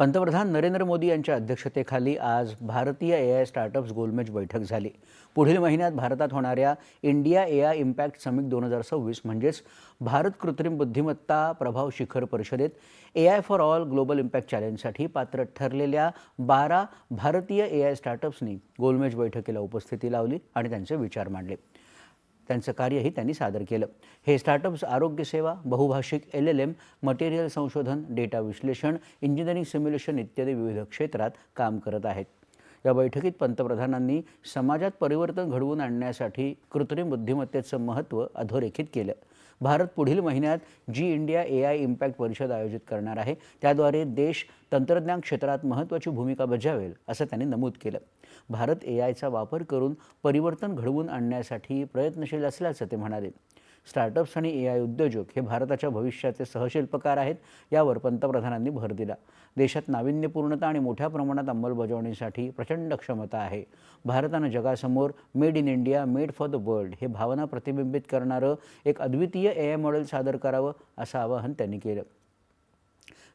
पंतप्रधान नरेंद्र मोदी यांच्या अध्यक्षतेखाली आज भारतीय ए आय स्टार्टअप्स गोलमेज बैठक झाली. पुढील महिन्यात भारतात होणाऱ्या India A I impact summit दोन हजार सव्वीस म्हणजेच भारत कृत्रिम बुद्धिमत्ता प्रभाव शिखर परिषदेत A I for all global impact चॅलेंजसाठी पात्र ठरलेल्या बारा भारतीय ए आय स्टार्टअप्सनी गोलमेज बैठकीला उपस्थिती लावली आणि त्यांचे विचार मांडले. त्यांचं कार्यही त्यांनी सादर केलं. हे स्टार्टअप्स आरोग्यसेवा बहुभाषिक एल एल एम मटेरियल संशोधन डेटा विश्लेषण इंजिनिअरिंग सिम्युलेशन इत्यादी विविध क्षेत्रात काम करत आहेत. या बैठकीत पंतप्रधानांनी समाजात परिवर्तन घडवून आणण्यासाठी कृत्रिम बुद्धिमत्तेचं महत्त्व अधोरेखित केलं. भारत पुढील महिन्यात जी इंडिया ए आय इम्पॅक्ट परिषद आयोजित करणार आहे त्याद्वारे देश तंत्रज्ञान क्षेत्रात महत्त्वाची भूमिका बजावेल असं त्यांनी नमूद केलं. भारत ए आयचा वापर करून परिवर्तन घडवून आणण्यासाठी प्रयत्नशील असल्याचं ते म्हणाले. स्टार्टअप्स आणि ए आय उद्योजक हे भारताच्या भविष्याचे सहशिल्पकार आहेत यावर पंतप्रधानांनी भर दिला. देशात नाविन्यपूर्णता आणि मोठ्या प्रमाणात अंमलबजावणीसाठी प्रचंड क्षमता आहे. भारतानं जगासमोर made in India made for the world हे भावना प्रतिबिंबित करणारं एक अद्वितीय ए आय मॉडेल सादर करावं असं आवाहन त्यांनी केलं.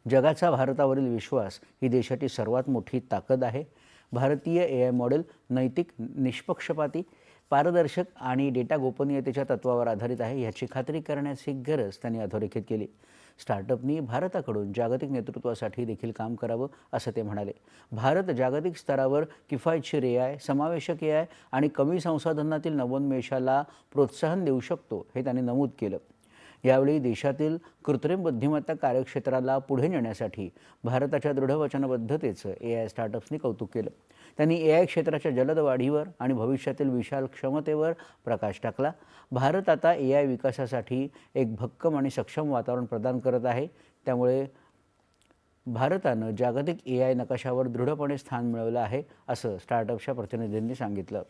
जगाचा भारतावरील विश्वास ही देशाची सर्वात मोठी ताकद आहे. भारतीय ए आय मॉडेल नैतिक निष्पक्षपाती पारदर्शक आणि डेटा गोपनीयतेच्या तत्वावर आधारित आहे याची खात्री करण्याची गरज त्यांनी अधोरेखित केली. स्टार्टअपनी भारताकडून जागतिक नेतृत्वासाठी देखील काम करावं असं ते म्हणाले. भारत जागतिक स्तरावर किफायतशीर ए आय समावेशक ए आय आणि कमी संसाधनातील नवोन्मेषाला प्रोत्साहन देऊ शकतो हे त्यांनी नमूद केलं. यावेळी देशातील कृत्रिम बुद्धिमत्ता कार्यक्षेत्राला पुढे नेण्यासाठी भारताच्या दृढ वचनबद्धतेचं ए आय स्टार्टअप्सनी कौतुक केलं. त्यांनी ए आय क्षेत्राच्या जलद वाढीवर आणि भविष्यातील विशाल क्षमतेवर प्रकाश टाकला. भारत आता ए आय विकासासाठी एक भक्कम आणि सक्षम वातावरण प्रदान करत आहे. त्यामुळे भारतानं जागतिक ए आय नकाशावर दृढपणे स्थान मिळवलं आहे असं स्टार्टअपच्या प्रतिनिधींनी सांगितलं.